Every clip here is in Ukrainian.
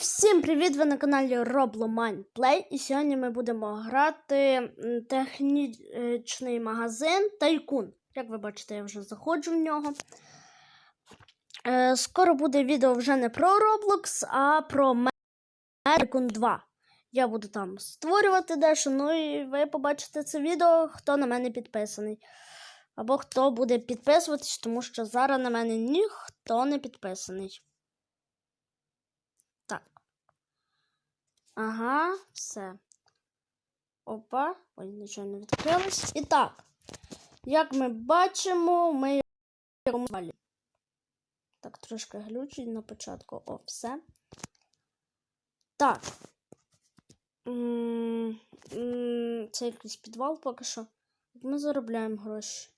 всім привіт! Ви на каналі Roblomine Play. І сьогодні ми будемо грати технічний магазин Тайкун. Як ви бачите, я вже заходжу в нього. Е, скоро буде відео вже не про Roblox, а про Tycoon 2. Я буду там створювати дещо, ну і ви побачите це відео, хто на мене підписаний. Або хто буде підписуватись, тому що зараз на мене ніхто не підписаний. Так. Ага, все. Опа. Ой, нічого не відкрилось. І так. Як ми бачимо, ми далі. Так, трошки глючить на початку. О, все. Так. Це якийсь підвал поки що. Ми заробляємо гроші.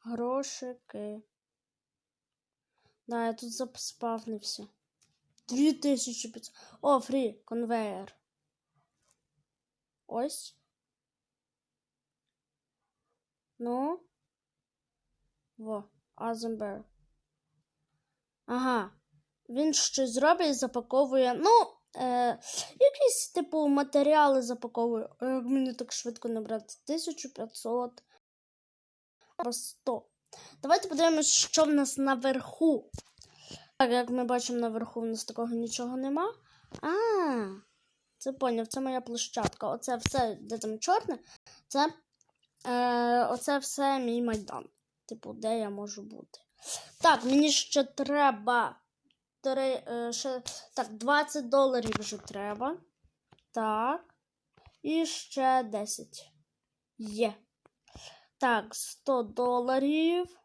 Грошики. Да, я тут заспавнився. 2500. О, фрі, конвейер. Ось. Ну. Во, Азенбер. Ага. Він щось зробить запаковує. Ну, е, якісь, типу, матеріали запаковує. Е, Як мені так швидко набрати? 1500. Або 100. Давайте подивимось, що в нас наверху. Так, як ми бачимо наверху, в нас такого нічого нема. А, це поняв, це моя площадка. Оце все, де там чорне, це е, оце все мій майдан. Типу, де я можу бути. Так, мені ще треба. Три, е, ще, так, 20 доларів вже треба. Так. І ще 10. Є. Так, 100 доларів.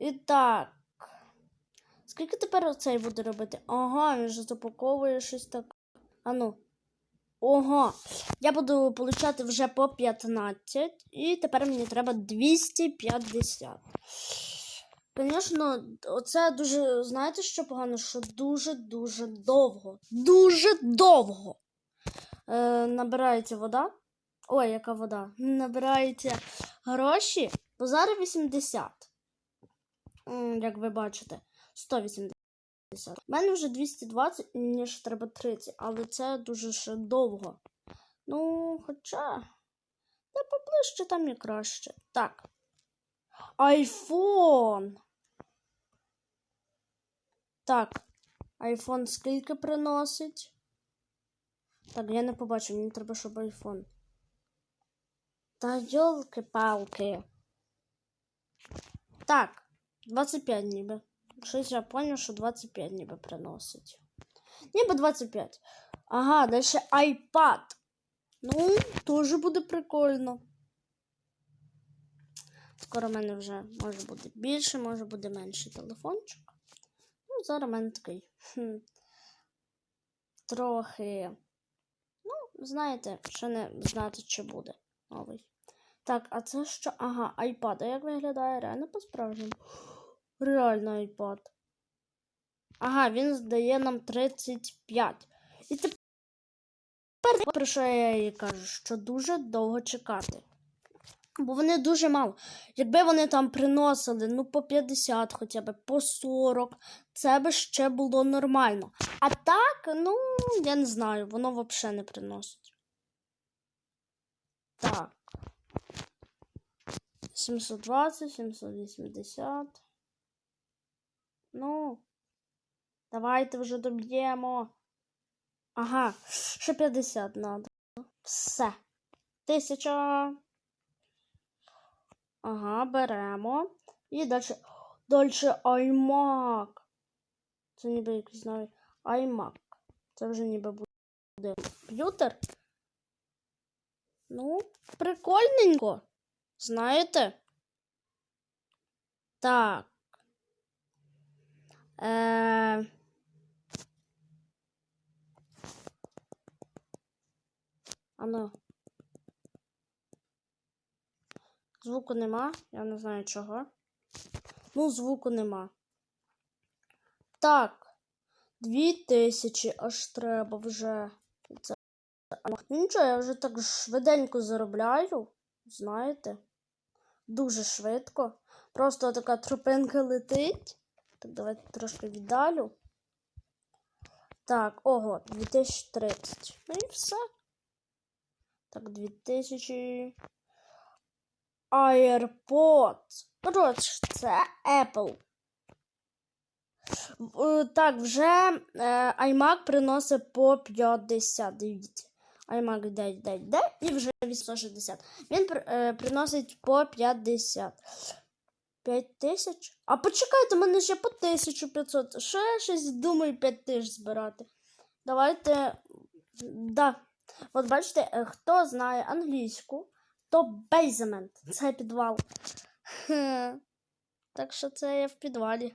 І так. Скільки тепер оцей буде робити? Ага, він же запаковує щось так. Ану. Ого. Я буду получати вже по 15. І тепер мені треба 250. Звісно, оце дуже. Знаєте, що погано? Що дуже-дуже довго. Дуже довго. Е, набирається вода. Ой, яка вода? Набирається гроші. Бо зараз 80. М, Як ви бачите, 180. У мене вже 220, мені ще треба 30, але це дуже ще довго. Ну, хоча. Та поближче там і краще. Так. Айфон. Так. Айфон скільки приносить? Так, я не побачу, мені треба, щоб айфон. Та йолки-палки. Так. 25 ніби. Щось я поняв, що 25 ніби приносить. Ніби 25. Ага, далі iPad. Ну, теж буде прикольно. Скоро в мене вже може бути більше, може буде менший телефончик. Ну, зараз в мене такий. Хм, трохи. Ну, знаєте, ще не знати, чи буде новий. Так, а це що? Ага, iPad. А як виглядає реально по-справжньому? Реально iPad. Ага, він здає нам 35. І тепер, про що я їй кажу, що дуже довго чекати. Бо вони дуже мало. Якби вони там приносили ну по 50 хоча б, по 40, це би ще було нормально. А так, ну, я не знаю, воно взагалі не приносить. Так. 720, 780. Ну, давайте вже доб'ємо. Ага, ще 50 надо. Все. Тисяча. Ага, беремо. І далі. Далі iMac. Це ніби якийсь новий iMac. Це вже ніби буде комп'ютер. Ну, прикольненько. Знаєте? Так. Е... Ано. Звуку нема, я не знаю чого. Ну, звуку нема. Так. Дві тисячі аж треба вже. Це... Ну, Нічого, я вже так швиденько заробляю. Знаєте? Дуже швидко. Просто така тропинка летить. Так, давайте трошки віддалю. Так, ого, 2030. Ну і все. Так, 2000. AirPods. Коротше, це Apple. Е, Так, вже е, iMac приносить по 50. Дивіться. iMac де, йде, йде, і вже 860. Він е, приносить по 50. 5 тисяч? А почекайте, мене ще по 1500. Що я щось думаю 5 тисяч збирати? Давайте. Да. От бачите, е, хто знає англійську, то basement. Це підвал. Так що це я в підвалі.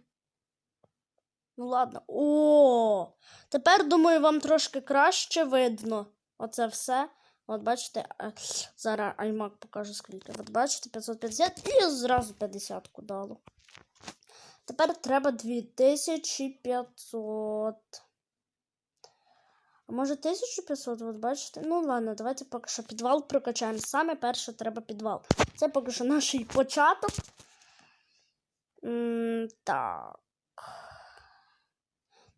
Ну ладно. О! Тепер, думаю, вам трошки краще видно. Оце все. От бачите, е, зараз iMac покажу скільки. От бачите, 550 і зразу 50 дало. Тепер треба 2500. А може 1500, от бачите? Ну ладно, давайте поки що підвал прокачаємо. Саме перше треба підвал. Це поки що наш початок. М, так.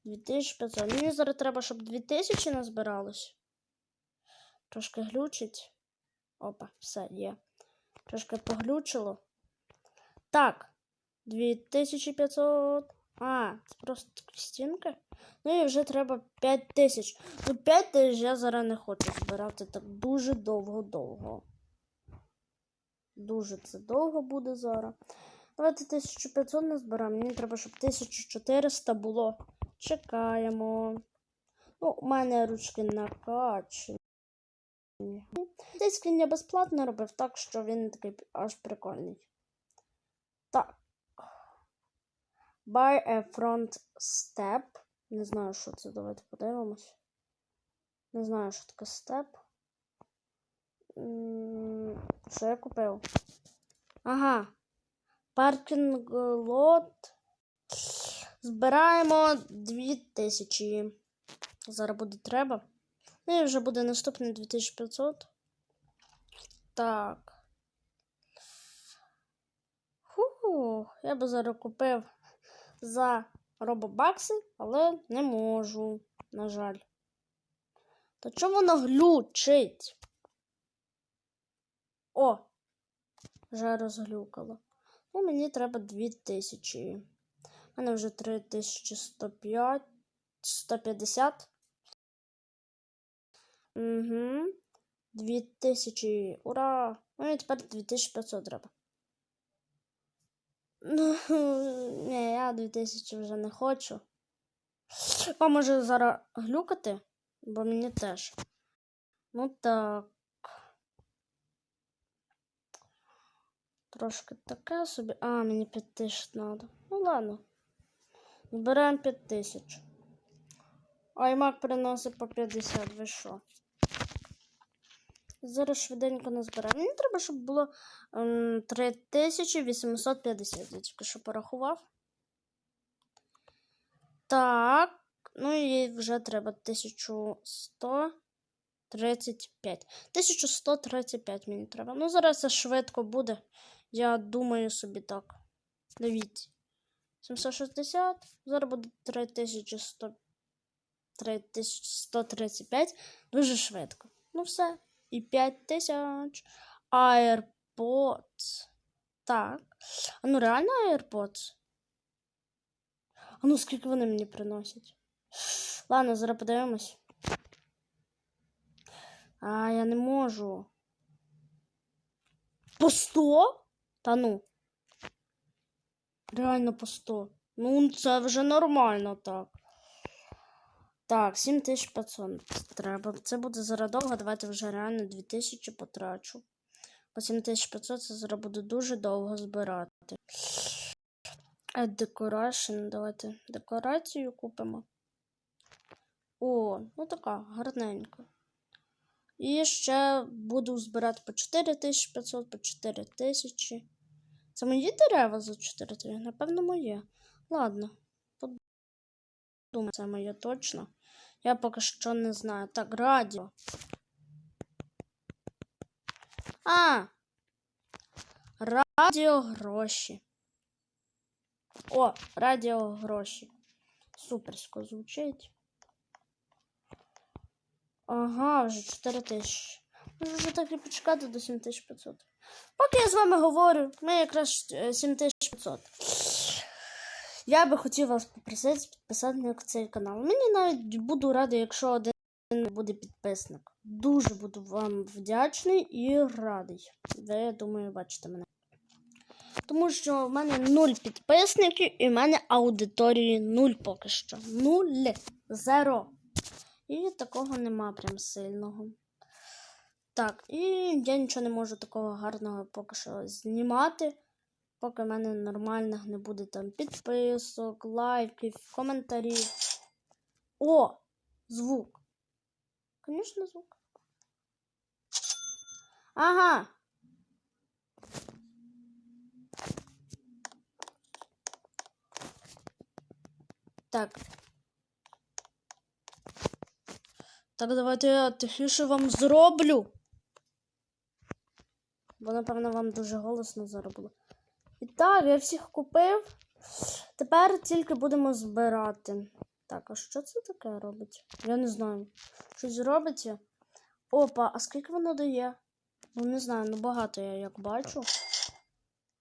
2500. Мені зараз треба, щоб 2000 назбиралось. Трошки глючить. Опа, все, є. Трошки поглючило. Так. 2500. А, це просто стінка. Ну і вже треба 5000. Ну, 5000 я зараз не хочу збирати так дуже довго-довго. Дуже це довго буде зараз. Давайте 1500 не збираємо. Мені треба, щоб 1400 було. Чекаємо. Ну, у мене ручки накачені. Цей скрін я безплатно робив, так що він такий аж прикольний. Так. Buy a front step. Не знаю, що це. Давайте подивимось. Не знаю, що таке степ. Що я купив? Ага. Паркінг лот. Збираємо 2000. Зараз буде треба. Ну і вже буде наступний 2500. Так. Фу, я би зараз купив за робобакси, але не можу, на жаль. То чому воно глючить? О! Вже розглюкало. Ну, мені треба 2000. У мене вже 3105, 150. Угу. 2000. Ура! Ну і тепер 2500 треба. Ну, ні, я 2000 вже не хочу. А може зараз глюкати? Бо мені теж. Ну так. Трошки таке собі. А, мені 5000 треба. Ну ладно. Збираємо 5000. iMac приносить по 50, ви що? Зараз швиденько назбираємо. Мені треба, щоб було ем, 3850. Я тільки що порахував. Так. Ну і вже треба 1135. 1135 мені треба. Ну, зараз це швидко буде. Я думаю собі так. Дивіться. 760. Зараз буде 3100. 3135. Дуже швидко. Ну, все. І 5000. AirPods. Так. А ну реально AirPods? А ну скільки вони мені приносять? Ладно, зараз подивимось. А, я не можу. По 100? Та ну. Реально по 100. Ну, це вже нормально так. Так, 7500 треба. Це буде зараз довго. Давайте вже реально 2000 потрачу. По 7500 це зараз буде дуже довго збирати. Decoration. Давайте декорацію купимо. О, ну така, гарненька. І ще буду збирати по 4500, по 4000. Це мої дерева за 4000? Напевно, моє. Ладно. Подумаю, це моє точно. Я поки що не знаю. Так, радіо. А! Радіо гроші. О, радіо гроші. Суперсько звучить. Ага, вже 4 тисячі. Може вже так і почекати до 7500. Поки я з вами говорю, ми якраз е, 7500. Я би хотів вас попросити підписати на цей канал. Мені навіть буду радий, якщо один буде підписник. Дуже буду вам вдячний і радий. Ви, я думаю, бачите мене. Тому що в мене нуль підписників і в мене аудиторії нуль поки що. Нуль. Зеро. І такого нема прям сильного. Так, і я нічого не можу такого гарного поки що знімати. Поки в мене нормальних не буде там підписок, лайків, коментарів. О! Звук. Звісно, звук. Ага. Так. Так, давайте я тихіше вам зроблю. Бо, напевно, вам дуже голосно зараз було. Так, я всіх купив. Тепер тільки будемо збирати. Так, а що це таке робить? Я не знаю. Щось робиться. Опа, а скільки воно дає? Ну, не знаю, ну багато я як бачу.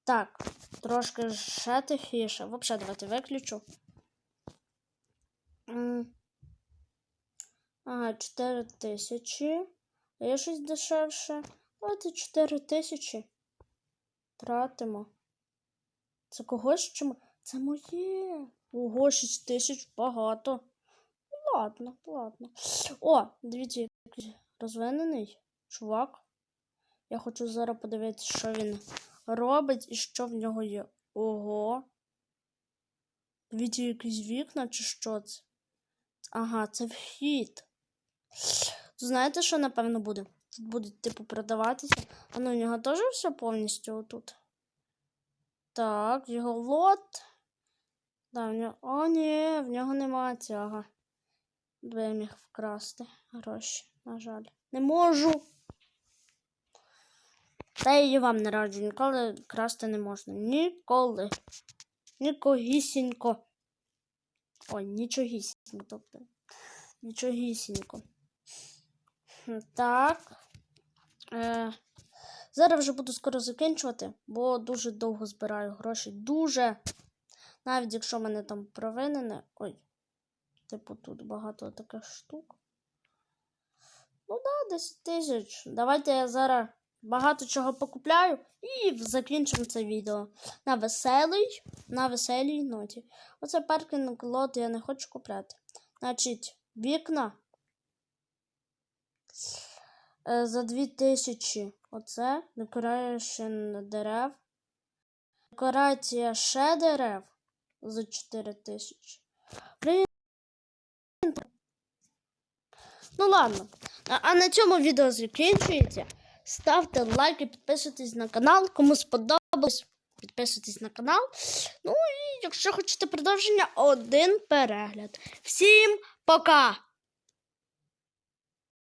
Так, трошки ще тихіше. Взагалі, давайте виключу. Ага, 4 тисячі. Є щось дешевше. Давайте 4 тисячі. Тратимо. Це когось чому? Це моє. Ого, 6 тисяч багато. Ладно, ладно. О, дивіться, який розвинений чувак. Я хочу зараз подивитися, що він робить і що в нього є. Ого. Дивіться, якісь вікна чи що це? Ага, це вхід. Знаєте, що напевно буде? Тут буде, типу, продаватися. А ну, у нього теж все повністю отут. Так, його лот. Да, в нього... О, ні, в нього немає цього. Де я міг вкрасти гроші, на жаль. Не можу. Та я вам не раджу, ніколи красти не можна. Ніколи. Нікогісінько. Ой, нічогісінько, тобто. Нічогісінько. Так. Е, зараз вже буду скоро закінчувати, бо дуже довго збираю гроші. Дуже. Навіть якщо мене там провинене. Ой. Типу тут багато таких штук. Ну да, 10 тисяч. Давайте я зараз багато чого покупляю і закінчимо це відео. На веселий, на веселій ноті. Оце паркінг лот я не хочу купляти. Значить, вікна за 2000. Оце декорація дерев. Декорація ще дерев за 4000. Блін. Ну ладно. А на цьому відео закінчується. Ставте лайки, підписуйтесь на канал. Кому сподобалось, підписуйтесь на канал. Ну і якщо хочете продовження, один перегляд. Всім пока!